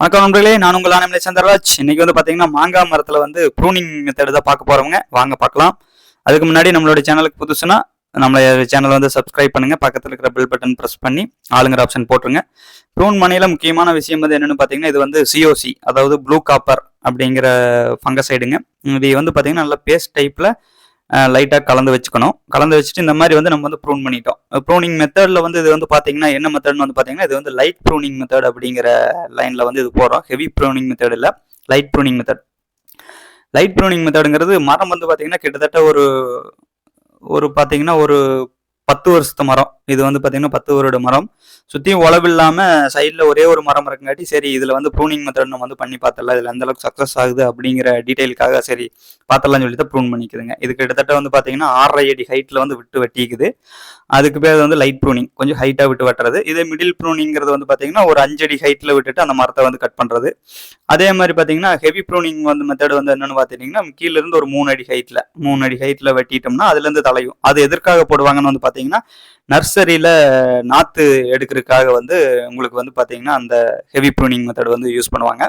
வணக்கம் நண்பர்களே நான் உங்கள் ஆனமலை சந்திரராஜ். இன்னைக்கு வந்து பார்த்தீங்கன்னா மாங்காய் மரத்தில் வந்து ப்ரூனிங் மெத்தட் தான் பார்க்க போகிறவங்க வாங்க பார்க்கலாம். அதுக்கு முன்னாடி நம்மளோட சேனலுக்கு புதுசுனா நம்ம சேனல் வந்து சப்ஸ்கிரைப் பண்ணுங்க. பக்கத்தில் இருக்கிற பெல் பட்டன் ப்ரெஸ் பண்ணி ஆளுங்கிற ஆப்ஷன் போட்டுருங்க. ப்ரூன் மணியில் முக்கியமான விஷயம் வந்து என்னென்னு பார்த்தீங்கன்னா இது வந்து சிஓசி அதாவது ப்ளூ காப்பர் அப்படிங்கிற ஃபங்கசைடுங்க இது வந்து பார்த்தீங்கன்னா நல்ல பேஸ்ட் டைப்பில் லைட்டாக கலந்து வச்சுக்கணும். கலந்து வச்சுட்டு இந்த மாதிரி வந்து நம்ம வந்து ப்ரூன் பண்ணிட்டோம். ப்ரூனிங் மெத்தடில் வந்து இது வந்து பார்த்தீங்கன்னா என்ன மெத்தட்னு வந்து பார்த்தீங்கன்னா இது வந்து லைட் ப்ரூனிங் மெத்தட் அப்படிங்கிற லைனில் வந்து இது போகிறோம் ஹெவி ப்ரூனிங் மெத்தட் இல்லை light pruning method light pruning மெத்தடுங்கிறது மரம் வந்து பார்த்தீங்கன்னா கிட்டத்தட்ட ஒரு ஒரு பார்த்தீங்கன்னா ஒரு பத்து வருஷத்து மரம். இது வந்து பார்த்தீங்கன்னா பத்து வருட மரம். சுற்றியும் உழவு இல்லாமல் சைடில் ஒரே ஒரு மரம் இருக்குங்காட்டி சரி இதில் வந்து ப்ரூனிங் மெத்தட் நம்ம வந்து பண்ணி பார்த்தல இதில் எந்த அளவுக்கு சக்ஸஸ் ஆகுது அப்படிங்கிற டீட்டெயிலுக்காக சரி பார்த்தலாம்னு சொல்லி தான் ப்ரூன் பண்ணிக்குதுங்க இது கிட்டத்தட்ட வந்து பார்த்தீங்கன்னா ஆறரை அடி ஹைட்டில் வந்து விட்டு வெட்டிக்குது. அதுக்கு பேர் வந்து லைட் ப்ரூனிங் கொஞ்சம் ஹைட்டாக விட்டு வெட்டுறது. இதே மிடில் ப்ரூனிங்கிறது வந்து பார்த்தீங்கன்னா ஒரு அஞ்சடி ஹைட்டில் விட்டுட்டு அந்த மரத்தை வந்து கட் பண்ணுறது அதே மாதிரி பார்த்தீங்கன்னா ஹெவி ப்ரூனிங் வந்து மெத்தட் வந்து என்னென்னு பார்த்துட்டிங்கன்னா கீழேருந்து ஒரு மூணு அடி ஹைட்டில் மூணு அடி ஹைட்டில் வெட்டிட்டோம்னா அதுலேருந்து தலையும். அது எதற்காக போடுவாங்கன்னு வந்து பார்த்தீங்கன்னா நர்சரியில் நாற்று எடுக்கிறதுக்காக வந்து உங்களுக்கு வந்து பார்த்தீங்கன்னா அந்த ஹெவி ப்ரூனிங் மெத்தட் வந்து யூஸ் பண்ணுவாங்க.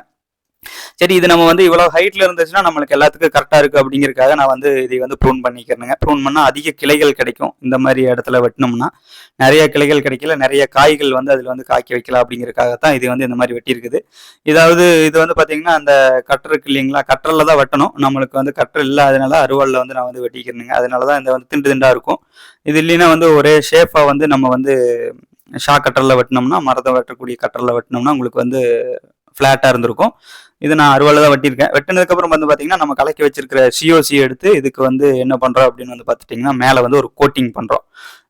சரி இது நம்ம வந்து இவ்வளவு ஹைட்ல இருந்துச்சுன்னா நம்மளுக்கு எல்லாத்துக்கும் கரெக்டா இருக்கு அப்படிங்கிறதுக்காக நான் வந்து இதை வந்து ப்ரூன் பண்ணிக்கிறேங்க ப்ரூன் பண்ணா அதிக கிளைகள் கிடைக்கும். இந்த மாதிரி இடத்துல வெட்டினோம்னா நிறைய கிளைகள் கிடைக்கல நிறைய காய்கள் வந்து அதுல வந்து காய்க்க வைக்கலாம் அப்படிங்கறதுக்காக தான் இது வந்து இந்த மாதிரி வெட்டியிருக்குது. இதாவது இது வந்து பாத்தீங்கன்னா அந்த கட்டர் இருக்கு இல்லைங்களா கட்டரில் தான் வெட்டணும். நம்மளுக்கு வந்து கட்டர் இல்லாதனால அருவாளில் வந்து நான் வந்து வெட்டிக்கிறேனுங்க. அதனால தான் இந்த வந்து திண்டு திண்டா இருக்கும். இது இல்லைன்னா வந்து ஒரே ஷேஃபாக வந்து நம்ம வந்து ஷா கட்டரில் வெட்டினோம்னா மரத்தை வெட்டக்கூடிய கட்டரில் வெட்டினோம்னா உங்களுக்கு வந்து ஃப்ளாட்டாக இருந்திருக்கும். இது நான் அறுவால தான் வெட்டியிருக்கேன். வெட்டினதுக்கப்புறம் வந்து பார்த்தீங்கன்னா நம்ம கலக்கி வச்சிருக்கிற சிஓசி எடுத்து இதுக்கு வந்து என்ன பண்ணுறோம் அப்படின்னு வந்து பார்த்துட்டிங்கன்னா மேலே வந்து ஒரு கோட்டிங் பண்ணுறோம்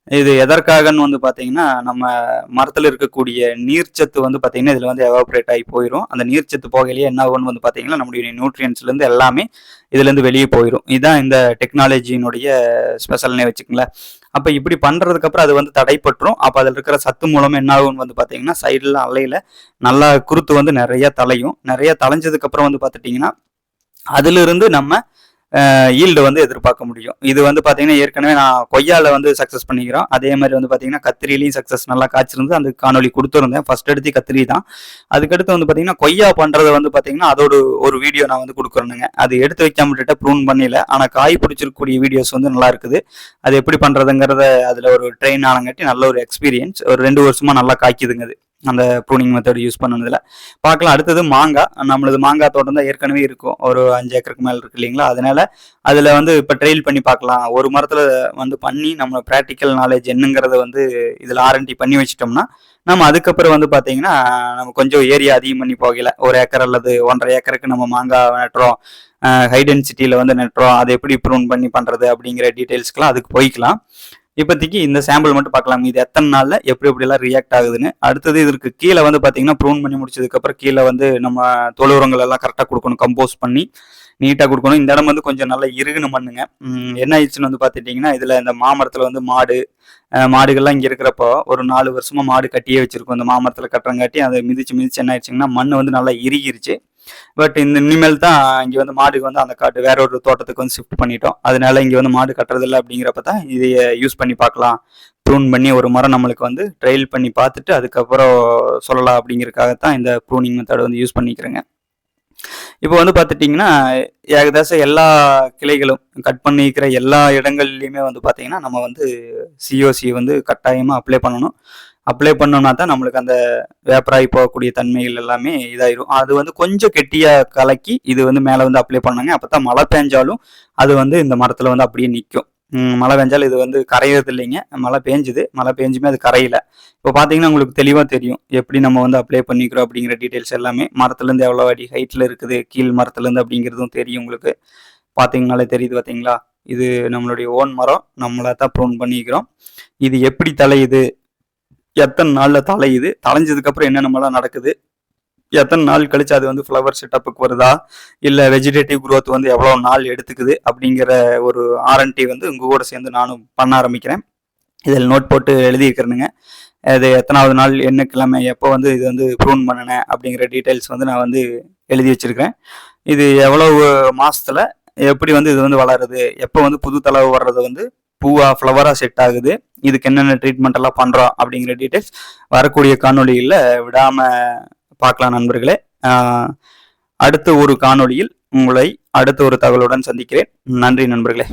இது எதற்காகன்னு வந்து பார்த்தீங்கன்னா நம்ம மரத்தில் இருக்கக்கூடிய நீர்ச்சத்து வந்து பார்த்தீங்கன்னா இதில் வந்து எவாப்ரேட் ஆகி போயிடும் அந்த நீர்ச்சத்து போகையிலேயே என்ன ஆகும்னு வந்து பார்த்தீங்கன்னா நம்மளுடைய நியூட்ரியன்ஸ்லேருந்து எல்லாமே இதுலேருந்து வெளியே போயிடும் இதுதான் இந்த டெக்னாலஜியினுடைய ஸ்பெஷல்னே வச்சுக்கங்களேன். அப்போ இப்படி பண்ணுறதுக்கப்புறம் அது வந்து தடைப்பட்டுரும். அப்போ அதில் இருக்கிற சத்து மூலம் என்ன ஆகும்னு வந்து பார்த்தீங்கன்னா சைடில் அலையில் நல்லா குருத்து வந்து நிறைய தலையும். நிறைய தலைஞ்சதுக்கப்புறம் வந்து பார்த்துட்டிங்கன்னா அதிலிருந்து நம்ம ஈல்டு வந்து எதிர்பார்க்க முடியும். இது வந்து பார்த்தீங்கன்னா ஏற்கனவே நான் கொய்யாவில் வந்து சக்ஸஸ் பண்ணிக்கிறோம். அதே மாதிரி வந்து பார்த்தீங்கன்னா கத்திரிலையும் சக்ஸஸ் நல்லா காய்ச்சிருந்து அந்த காணொலி கொடுத்துருந்தேன். ஃபர்ஸ்ட் எடுத்து கத்திரி தான். அதுக்கடுத்து வந்து பார்த்தீங்கன்னா கொய்யா பண்ணுறது வந்து பார்த்தீங்கன்னா அதோட ஒரு வீடியோ நான் வந்து கொடுக்குறேனுங்க. அது எடுத்து வைக்காம விட்டுட்டு ப்ரூன் பண்ணல. ஆனால் காய் பிடிச்சிருக்கக்கூடிய வீடியோஸ் வந்து நல்லா இருக்குது. அது எப்படி பண்ணுறதுங்கிறத அதில் ஒரு ட்ரெயின் ஆனங்காட்டி நல்ல ஒரு எக்ஸ்பீரியன்ஸ் ஒரு ரெண்டு வருஷமாக நல்லா காய்க்குதுங்க அது. அந்த ப்ரூனிங் மெத்தட் யூஸ் பண்ணதில் பார்க்கலாம். அடுத்தது மாங்காய். நம்மளது மாங்காய் தோட்டம் தான் ஏற்கனவே இருக்கும். ஒரு அஞ்சு ஏக்கருக்கு மேலே இருக்கு இல்லைங்களா? அதனால அதில் வந்து இப்போ ட்ரெயில் பண்ணி பார்க்கலாம். ஒரு மரத்தில் வந்து பண்ணி நம்ம ப்ராக்டிக்கல் நாலேஜ் என்னங்கிறத வந்து இதில் ஆரண்டி பண்ணி வச்சிட்டோம்னா நம்ம அதுக்கப்புறம் வந்து பார்த்தீங்கன்னா நம்ம கொஞ்சம் ஏரியா அதிகம் பண்ணி போகல. ஒரு ஏக்கர் அல்லது ஒன்றரை ஏக்கருக்கு நம்ம மாங்காய் நட்டுறோம். ஹை டென்சிட்டியில் வந்து நட்டுறோம். அதை எப்படி ப்ரூன் பண்ணி பண்ணுறது அப்படிங்கிற டீட்டெயில்ஸ்க்கெலாம் அதுக்கு போய்க்கலாம். இப்போதைக்கு இந்த சாம்பிள் மட்டும் பார்க்கலாம். இது எத்தனை நாளில் எப்படி எப்படிலாம் ரியாக்ட் ஆகுதுன்னு. அடுத்தது இதற்கு கீழே வந்து பார்த்தீங்கன்னா ப்ரூன் பண்ணி முடிச்சதுக்கப்புறம் கீழே வந்து நம்ம தொழு உரங்கள் எல்லாம் கரெக்டாக கொடுக்கணும் கம்போஸ் பண்ணி நீட்டாக கொடுக்கணும். இந்த இடம் வந்து கொஞ்சம் நல்லா இருகுன்னு மண்ணுங்க என்ன ஆயிடுச்சுன்னு வந்து பார்த்துட்டிங்கன்னா இதில் இந்த மாமரத்தில் வந்து மாடு மாடுகள்லாம் இங்கே இருக்கிறப்போ ஒரு நாலு வருஷமாக மாடு கட்டியே வச்சுருக்கோம். இந்த மாமரத்தில் கட்டுறங்காட்டி அதை மிதிச்சு மிதிச்சு என்ன ஆயிடுச்சுங்கன்னா மண் வந்து நல்லா இறுகிருச்சு. பட் இந்த இனிமேல் தான் இங்கே வந்து மாடுக்கு வந்து அந்த காட்டு வேற ஒரு தோட்டத்துக்கு வந்து ஷிஃப்ட் பண்ணிட்டோம். அதனால இங்கே வந்து மாடு கட்டுறதில்ல அப்படிங்கிறப்ப தான் இதையை யூஸ் பண்ணி பார்க்கலாம். ப்ரூன் பண்ணி ஒரு மரம் நம்மளுக்கு வந்து ட்ரையல் பண்ணி பார்த்துட்டு அதுக்கப்புறம் சொல்லலாம் அப்படிங்கிறதுக்காக தான் இந்த ப்ரூனிங் மெத்தட் வந்து யூஸ் பண்ணிக்கிறேங்க. இப்போ வந்து பார்த்துட்டிங்கன்னா ஏகதாசம் எல்லா கிளைகளும் கட் பண்ணிக்கிற எல்லா இடங்கள்லையுமே வந்து பார்த்தீங்கன்னா நம்ம வந்து சிஓசி வந்து கட்டாயமாக அப்ளை பண்ணணும். அப்ளை பண்ணோம்னா தான் நம்மளுக்கு அந்த வேப்பராகி போகக்கூடிய தன்மைகள் எல்லாமே இதாயிரும். அது வந்து கொஞ்சம் கெட்டியாக கலக்கி இது வந்து மேலே வந்து அப்ளை பண்ணாங்க. அப்போ தான் மழை பெஞ்சாலும் அது வந்து இந்த மரத்தில் வந்து அப்படியே நிற்கும் மழை பெஞ்சாலும் இது வந்து கரையிறது இல்லைங்க. மழை பெஞ்சுது. மழை பெஞ்சுமே அது கரையில. இப்போ பார்த்தீங்கன்னா உங்களுக்கு தெளிவாக தெரியும். எப்படி நம்ம வந்து அப்ளை பண்ணிக்கிறோம் அப்படிங்கிற டீட்டெயில்ஸ் எல்லாமே. மரத்துலேருந்து எவ்வளோ அடி ஹைட்டில் இருக்குது? கீழ் மரத்துலேருந்து அப்படிங்கிறதும் தெரியும் உங்களுக்கு. பார்த்தீங்கனாலே தெரியுது பார்த்தீங்களா இது நம்மளுடைய ஓன் மரம். நம்மளா தான் ப்ரோன் பண்ணிக்கிறோம். இது எப்படி தலையுது? எத்தனை நாளில் தலையுது? தலைஞ்சதுக்கப்புறம் என்னென்னமெல்லாம் நடக்குது? எத்தனை நாள் கழிச்சு அது வந்து ஃப்ளவர் செட்டப்புக்கு வருதா? இல்லை வெஜிடேட்டிவ் குரோத் வந்து எவ்வளோ நாள் எடுத்துக்குது? அப்படிங்கிற ஒரு ஆர்என்டி வந்து உங்கள் கூட சேர்ந்து நானும் பண்ண ஆரம்பிக்கிறேன். இதில் நோட் போட்டு எழுதியிருக்கிறேனுங்க. அது எத்தனாவது நாள் என்ன கிழமை எப்போ வந்து இது வந்து ப்ரூன் பண்ணினேன் அப்படிங்கிற டீட்டெயில்ஸ் வந்து நான் வந்து எழுதி வச்சுருக்கிறேன். இது எவ்வளோ மாதத்தில் எப்படி வந்து இது வந்து வளருது? எப்போ வந்து புது தளவு வர்றது வந்து பூவா ஃப்ளவரா செட் ஆகுது. இதுக்கு என்னென்ன ட்ரீட்மெண்ட் எல்லாம் பண்றோம் அப்படிங்கிற டீட்டெயில்ஸ் வரக்கூடிய காணொலிகளில் விடாம பார்க்கலாம் நண்பர்களே. அடுத்த ஒரு காணொளியில் உங்களை அடுத்த ஒரு தகவலுடன் சந்திக்கிறேன். நன்றி நண்பர்களே.